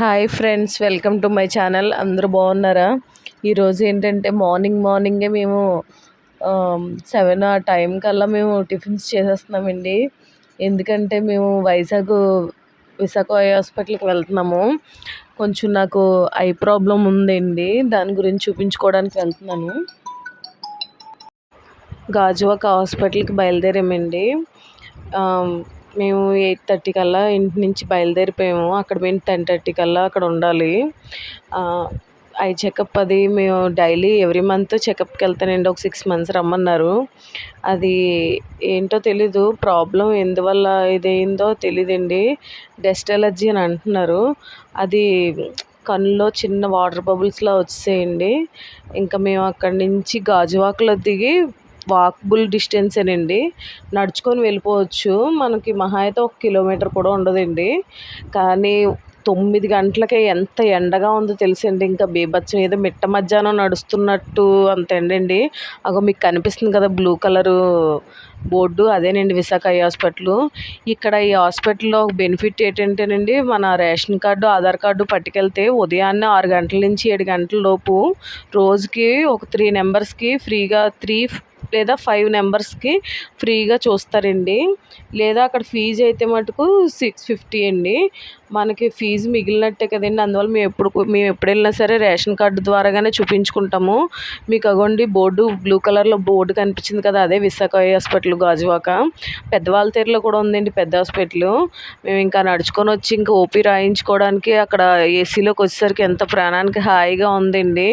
Hi friends welcome to my channel. అందరూ బాగున్నారా? ఈరోజు ఏంటంటే మార్నింగ్ మార్నింగే మేము సెవెన్ ఆ టైం కల్లా మేము టిఫిన్స్ చేసేస్తున్నామండి. ఎందుకంటే మేము వైజాగ్ విశాఖ హాస్పిటల్కి వెళ్తున్నాము. కొంచెం నాకు ఐ ప్రాబ్లం ఉందండి. దాని గురించి చూపించుకోవడానికి వెళ్తున్నాను. గాజువాక హాస్పిటల్కి బయలుదేరామండి. మేము ఎయిట్ థర్టీ కల్లా ఇంటి నుంచి బయలుదేరిపోయాము. అక్కడ మేము టెన్ థర్టీ కల్లా అక్కడ ఉండాలి. ఐ చెకప్ అది మేము డైలీ ఎవ్రీ మంత్ చెకప్కి వెళ్తానండి. ఒక సిక్స్ మంత్స్ రమ్మన్నారు. అది ఏంటో తెలీదు. ప్రాబ్లం ఎందువల్ల ఇదైందో తెలియదండి డస్ట్ ఎలర్జీ అని అంటున్నారు. అది కన్నులో చిన్న వాటర్ బబుల్స్లా వచ్చేయండి. ఇంకా మేము అక్కడి నుంచి గాజువాకలో దిగి వాకబుల్ డిస్టెన్సేనండి. నడుచుకొని వెళ్ళిపోవచ్చు. మనకి మహా అయితే ఒక కిలోమీటర్ కూడా ఉండదండి. కానీ తొమ్మిది గంటలకే ఎంత ఎండగా ఉందో తెలుసండి. ఇంకా బీభత్సం ఏదో మిట్ట మధ్యాహ్నం నడుస్తున్నట్టు అంత ఎండండి అగో మీకు కనిపిస్తుంది కదా బ్లూ కలరు బోర్డు. అదేనండి విశాఖ ఐ హాస్పిటల్. ఇక్కడ ఈ హాస్పిటల్లో బెనిఫిట్ ఏంటంటేనండి మన రేషన్ కార్డు ఆధార్ కార్డు పట్టుకెళ్తే ఉదయాన్నే ఆరు గంటల నుంచి ఏడు గంటల లోపు రోజుకి ఒక త్రీ నెంబర్స్కి ఫ్రీగా త్రీ లేదా ఫైవ్ నెంబర్స్కి ఫ్రీగా చూస్తారండి. లేదా అక్కడ ఫీజు అయితే మటుకు సిక్స్ ఫిఫ్టీ అండి. మనకి ఫీజు మిగిలినట్టే కదండి. అందువల్ల మేము ఎప్పుడు మేము ఎప్పుడు వెళ్ళినా సరే రేషన్ కార్డు ద్వారాగానే చూపించుకుంటాము. మీకు అగోండి బోర్డు బ్లూ కలర్లో బోర్డు కనిపించింది కదా అదే విశాఖ హాస్పిటల్ గాజువాక. పెద్దవాళ్ళ తీరులో కూడా ఉందండి పెద్ద హాస్పిటల్. మేము ఇంకా నడుచుకొని వచ్చి ఇంకా ఓపీ రాయించుకోవడానికి అక్కడ ఏసీలోకి వచ్చేసరికి ఎంత ప్రాణానికి హాయిగా ఉందండి.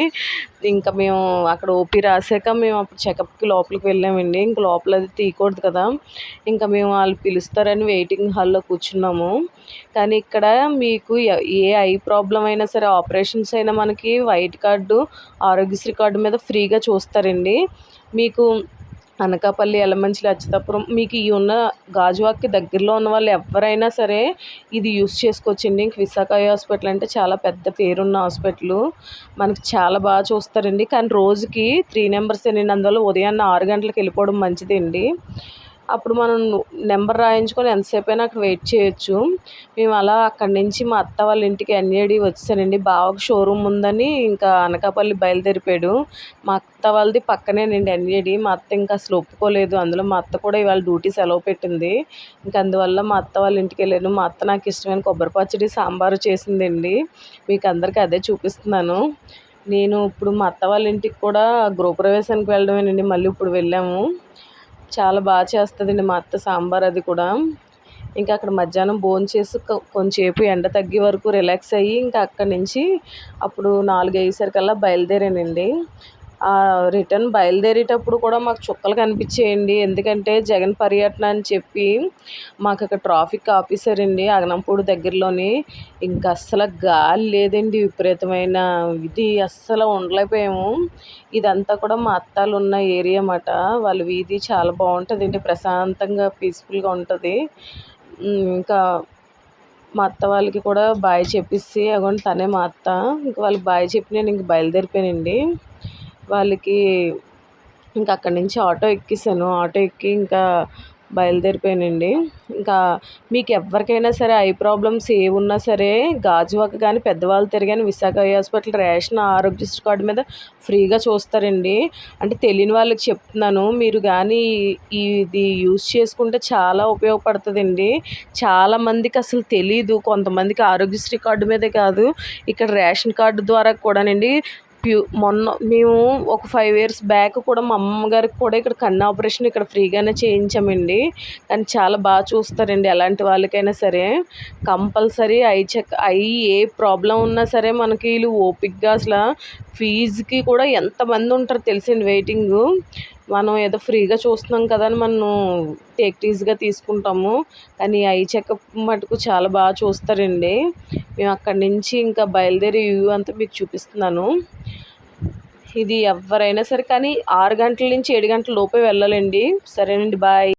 ఇంకా మేము అక్కడ ఓపీ రాసాక మేము అప్పుడు చెకప్కి లోపలికి వెళ్ళామండి. ఇంక లోపల అది తీయకూడదు కదా. ఇంకా మేము వాళ్ళు పిలుస్తారని వెయిటింగ్ హాల్లో కూర్చున్నాము. కానీ ఇక్కడ మీకు ఏ ఐ ప్రాబ్లం అయినా సరే ఆపరేషన్స్ అయినా మనకి వైట్ కార్డు ఆరోగ్యశ్రీ కార్డు మీద ఫ్రీగా చూస్తారండి. మీకు అనకాపల్లి ఎలమంచిలి అచ్చతాపురం మీకు ఈ ఉన్న గాజువాక్కి దగ్గరలో ఉన్న వాళ్ళు ఎవరైనా సరే ఇది యూస్ చేసుకోవచ్చండి. ఇంక విశాఖ హాస్పిటల్ అంటే చాలా పెద్ద పేరున్న హాస్పిటల్. మనకి చాలా బాగా చూస్తారండి. కానీ రోజుకి త్రీ నెంబర్స్ అండి అందువల్ల ఉదయాన్నే ఆరు గంటలకు వెళ్ళిపోవడం మంచిదండి. అప్పుడు మనం నెంబర్ రాయించుకొని ఎంతసేపు అయినా అక్కడ వెయిట్ చేయొచ్చు. మేము అలా అక్కడి నుంచి మా అత్త వాళ్ళ ఇంటికి ఎన్ఏడి వచ్చానండి బావకు షోరూమ్ ఉందని ఇంకా అనకాపల్లి బయలుదేరిపోయాడు. మా అత్త వాళ్ళది పక్కనేనండి ఎన్ఏడి మా అత్త ఇంకా అసలు ఒప్పుకోలేదు. అందులో మా అత్త కూడా ఇవాళ డ్యూటీ సెలవు పెట్టింది. ఇంకా అందువల్ల మా అత్త వాళ్ళ ఇంటికి వెళ్ళాను. మా అత్త నాకు ఇష్టమైన కొబ్బరి పచ్చడి సాంబారు చేసిందండి. మీకు అందరికీ అదే చూపిస్తున్నాను. నేను ఇప్పుడు మా అత్త వాళ్ళ ఇంటికి కూడా గృహప్రవేశానికి వెళ్ళడమేనండి. మళ్ళీ ఇప్పుడు వెళ్ళాము. చాలా బాగా చేస్తుందండి మా అత్త సాంబార్ అది కూడా. ఇంకా అక్కడ మధ్యాహ్నం భోంచేసి కొంచెంసేపు ఎండ తగ్గే వరకు రిలాక్స్ అయ్యి ఇంకా అక్కడి నుంచి అప్పుడు నాలుగు అయ్యేసరికల్లా బయలుదేరానండి. రిటర్న్ బయలుదేరేటప్పుడు కూడా మాకు చుక్కలు కనిపించేయండి. ఎందుకంటే జగన్ పర్యటన అని చెప్పి మాకు అక్కడ ట్రాఫిక్ ఆఫీసర్ అండి అగనంపూడి దగ్గరలోని. ఇంకా అస్సలు గాలి లేదండి విపరీతమైన. ఇది అస్సలు ఉండలేకపోయాము. ఇదంతా కూడా మా అత్తాలు ఉన్న ఏరియా అన్నమాట. వాళ్ళ వీధి చాలా బాగుంటుందండి. ప్రశాంతంగా పీస్ఫుల్గా ఉంటుంది. ఇంకా మా అత్త వాళ్ళకి కూడా బాయ్ చెప్పిస్తే అగోండి తనే మా అత్త. ఇంకా వాళ్ళకి బాయ్ చెప్పి నేను ఇంక బయలుదేరిపోయానండి. వాళ్ళకి ఇంకా అక్కడి నుంచి ఆటో ఎక్కేసాను. ఆటో ఎక్కి ఇంకా బయలుదేరిపోయానండి. ఇంకా మీకు ఎవరికైనా సరే ఐ ప్రాబ్లమ్స్ ఏ ఉన్నా సరే గాజువాక కానీ పెద్దవాళ్ళు తిరిగాని Visakha hospital ration Aarogyasri card మీద ఫ్రీగా చూస్తారండి. అంటే తెలియని వాళ్ళకి చెప్తున్నాను. మీరు కానీ ఇది యూస్ చేసుకుంటే చాలా ఉపయోగపడుతుందండి. చాలామందికి అసలు తెలీదు. కొంతమందికి ఆరోగ్యశ్రీ కార్డు మీదే కాదు. ఇక్కడ రేషన్ కార్డు ద్వారా కూడానండి ప్యూ మొన్న మేము ఒక ఫైవ్ ఇయర్స్ బ్యాక్ కూడా మా అమ్మగారికి కూడా ఇక్కడ కన్ను ఆపరేషన్ ఇక్కడ ఫ్రీగానే చేయించామండి. కానీ చాలా బాగా చూస్తారండి ఎలాంటి వాళ్ళకైనా సరే. కంపల్సరీ ఐ చెక్ ఐ ఏ ప్రాబ్లం ఉన్నా సరే మనకి వీళ్ళు ఓపిక్గా అసలు ఫీజుకి కూడా ఎంతమంది ఉంటారు తెలిసింది వెయిటింగ్ మనం ఏదో ఫ్రీగా చూస్తున్నాం కదా అని మనం టేక్ తీసుకుంటాము. కానీ ఐ చెకప్ మటుకు చాలా బాగా చూస్తారండి. మేము అక్కడి నుంచి ఇంకా బయలుదేరి వ్యూ అంతా మీకు చూపిస్తున్నాను. ఇది ఎవరైనా సరే కానీ ఆరు గంటల నుంచి ఏడు గంటల లోపే వెళ్ళాలండి. సరేనండి బాయ్.